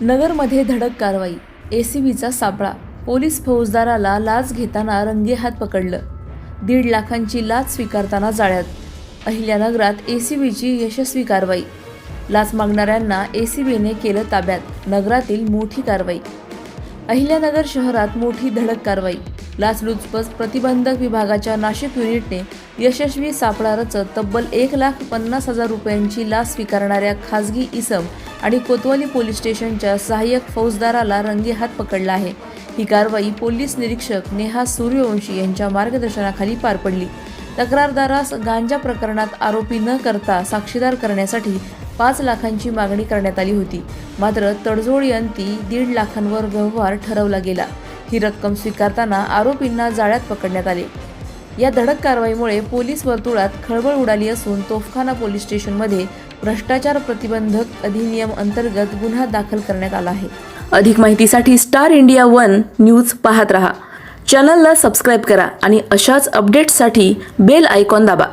नगरमध्ये धडक कारवाई एसीबीचा सापळा. पोलीस फौजदाराला लाच घेताना रंगेहात पकडलं. दीड लाखांची लाच स्वीकारताना जाळ्यात. अहिल्यानगरात एसीबीची यशस्वी कारवाई. लाच मागणाऱ्यांना एसीबीने केलं ताब्यात. नगरातील मोठी कारवाई. अहिल्यानगर शहरात मोठी धडक कारवाई. लाचलुचपत प्रतिबंधक विभागाच्या नाशिक युनिटने यशस्वी सापळा रचत तब्बल एक लाख पन्नास हजार रुपयांची लाच स्वीकारणाऱ्या खासगी इसम आणि कोतवाली पोलीस स्टेशनच्या सहाय्यक फौजदाराला रंगेहात पकडला आहे. ही कारवाई पोलीस निरीक्षक नेहा सूर्यवंशी यांच्या मार्गदर्शनाखाली पार पडली. तक्रारदारास गांजा प्रकरणात आरोपी न करता साक्षीदार करण्यासाठी पाच लाखांची मागणी करण्यात आली होती. मात्र तडजोडीअंती दीड लाखांवर व्यवहार ठरवला गेला. ही रक्कम स्वीकारताना आरोपींना जाळ्यात पकडण्यात आले. या धडक कारवाईमुळे पोलीस वर्तुळात खळबळ उडाली असून तोफखाना पोलीस स्टेशनमध्ये भ्रष्टाचार प्रतिबंधक अधिनियम अंतर्गत गुन्हा दाखल करण्यात आला आहे. अधिक माहितीसाठी स्टार इंडिया वन न्यूज पाहत रहा. चॅनलला सबस्क्राईब करा आणि अशाच अपडेट्ससाठी बेल आयकॉन दाबा.